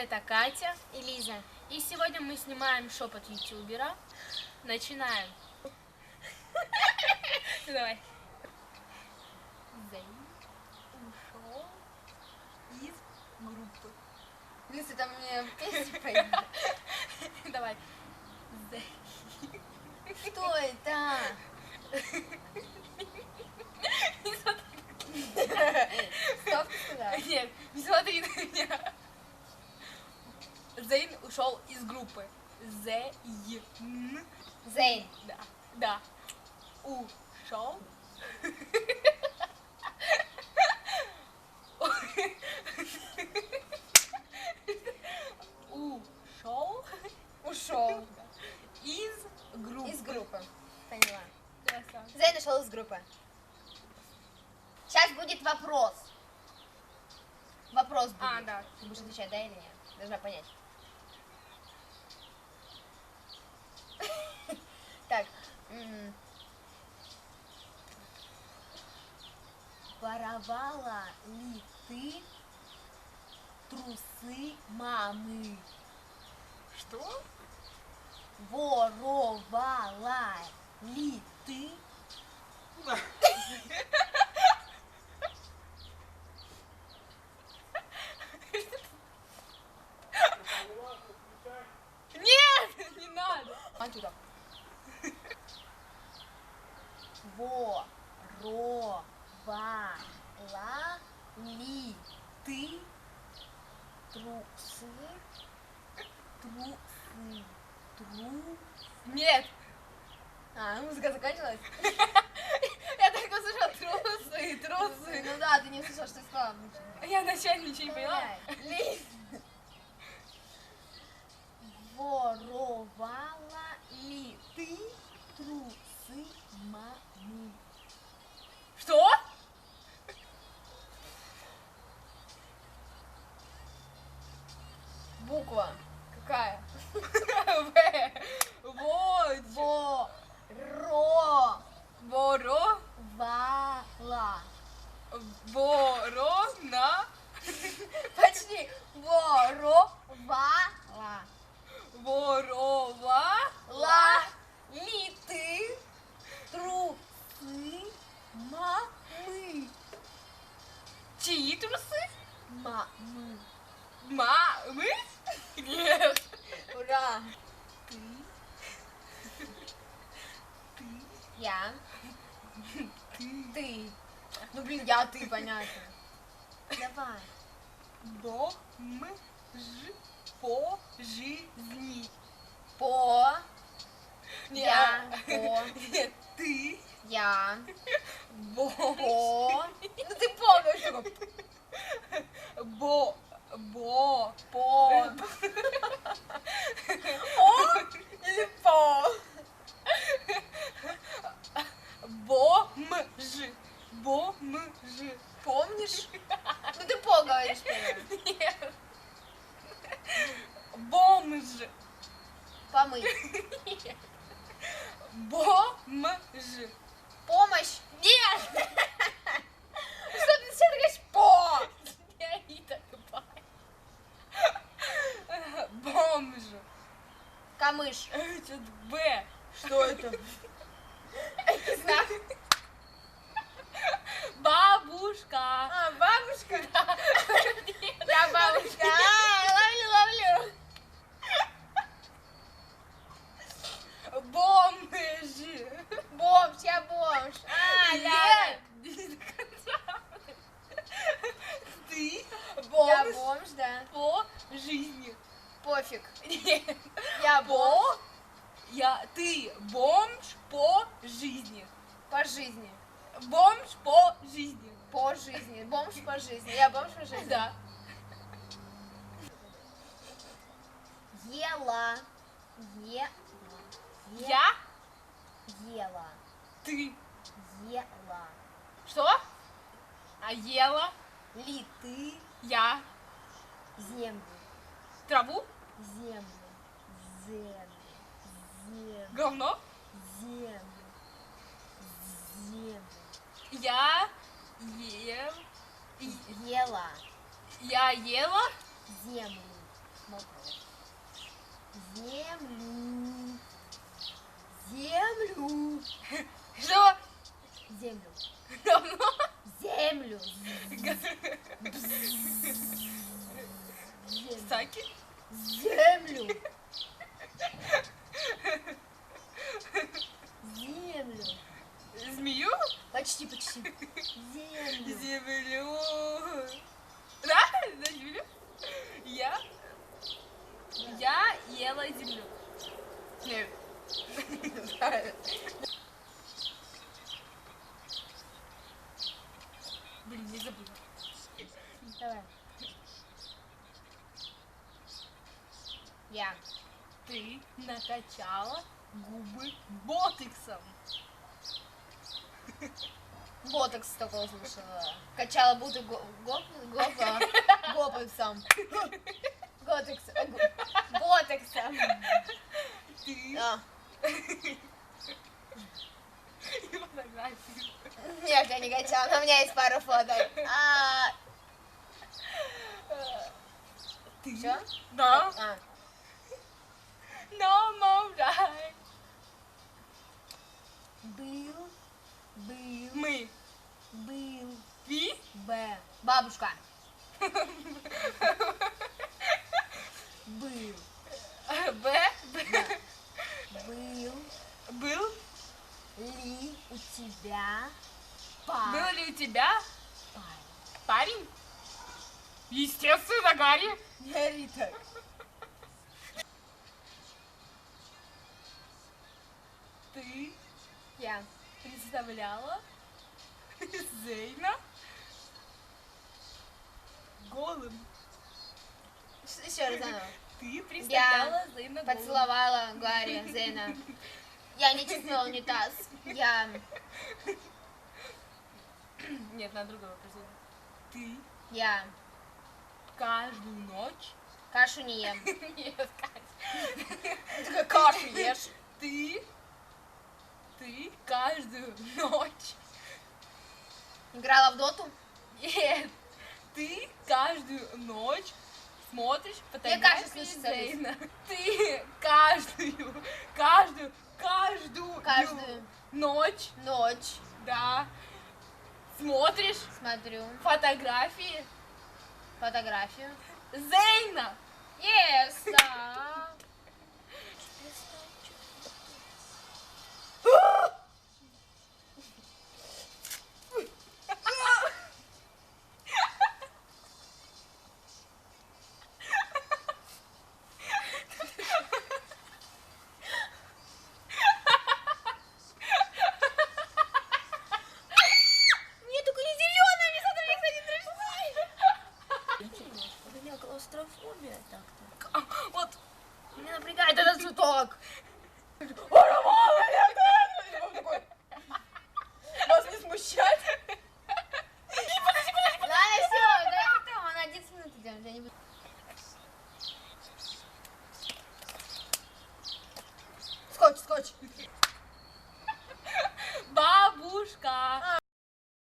это Катя. и Лиза. И сегодня мы снимаем шепот ютубера. Начинаем. Давай. Зейн ушел из группы. Лиза, там мне песню поет. Давай. Зейн. Что это? Не смотри. Стоп. Нет, не смотри на меня. Зейн ушел из группы. Зейн. Зейн. Да. Да. Ушел. Ушел Ушел. из группы. Из группы. Поняла. Зейн ушел из группы. Сейчас будет вопрос. Вопрос будет. А, да. Ты будешь отвечать, да или нет? Должна понять. Так. м. Воровала ли ты трусы мамы? Что? Воровала ли ты Нет, не надо. Отсюда. воровала ли ты трусы? Трусы. Тру... Нет. А, музыка закончилась? Я только слышала трусы, трусы. Ну да, ты не слышал, что я сказала. Я вначале ничего не поняла. Лиз. Воровала ли ты трусы мамы? Буква. Какая? В. Вот. Во. Ро. Воро. Вала. Ворона. Почти. Воровала. Ворова. Ла. Ли ты трусы мамы? Чьи трусы? Мамы. Мамы? Нет. Ура. Ты. Ты. Я. Ты. Ты. Ну блин, я ты, понятно. Давай. Бо. М. Ж. По. Жизни. По. Нет. Я. По. Нет. Ты. Я. Бо. По. Ну ты помнишь, Бо. Бо. По. О или по? Бомж. Бомж. Помнишь? Ну ты по говоришь первым. Нет. Бомж. Помыть. Бомж. Помощь. Нет. Что ты сейчас говоришь по? Я не такая. Бомж. Камыш. Что-то Б. Что это? Не знаю. Бабушка. А, бабушка? Нет. Я бабушка. А, ловлю, ловлю. Бомж. Бомж, я бомж. А, да. Нет. Не до конца. Ты Я бомж бомж, да. по жизни. Пофиг. Нет. Я бомж. Я. Ты бомж по жизни. по жизни. Бомж по жизни. По жизни. Бомж по жизни. Я бомж по жизни. Да. Ела. Е. Е- Я. Ела. Ты. Ела. Что? А ела Ли ты я землю. траву, Землю. Землю. Землю. говно. Землю. Землю. Я ем. Ела. Я ела Землю. Землю. Землю. Что? Землю. Давно? Землю. Землю. Саки? Землю. Землю. Змею? Почти, почти. Землю. Землю. Да? Да, землю? Я? Я ела землю. Нет. Блин, не забыла. Давай. Я. Ты накачала губы ботексом. Ботокс только услышала. Качала будто гопа, гопексом. Го- ботексом. Ты А, фотографию. Нет, я не качала, но у меня есть пара фоток. А, Ты? Всё? Да. а. No more right. Был, был, Мы. был, Ви? Б. Бабушка. Был, Б. Б. был Был? ли у тебя па- Был ли у тебя парень? парень? Естественно, Гарри. Не ори так. Ты Я. представляла Зейна голым. Еще раз заново. Ты представляла Зейна голым. Поцеловала Гарри Зейна. Я не чистила унитаз. Я... Нет, на другого вопрос. Ты Я каждую ночь... кашу не ем. Нет, Катя. Только кашу ешь. Ты... Ты каждую ночь... Играла в доту? Нет. Ты каждую ночь смотришь фотографии Зейна. Ты каждую, каждую, каждую, Каждую ночь, ночь да, смотришь смотрю фотографии фотографию. Зейна. Yes, да. Oh!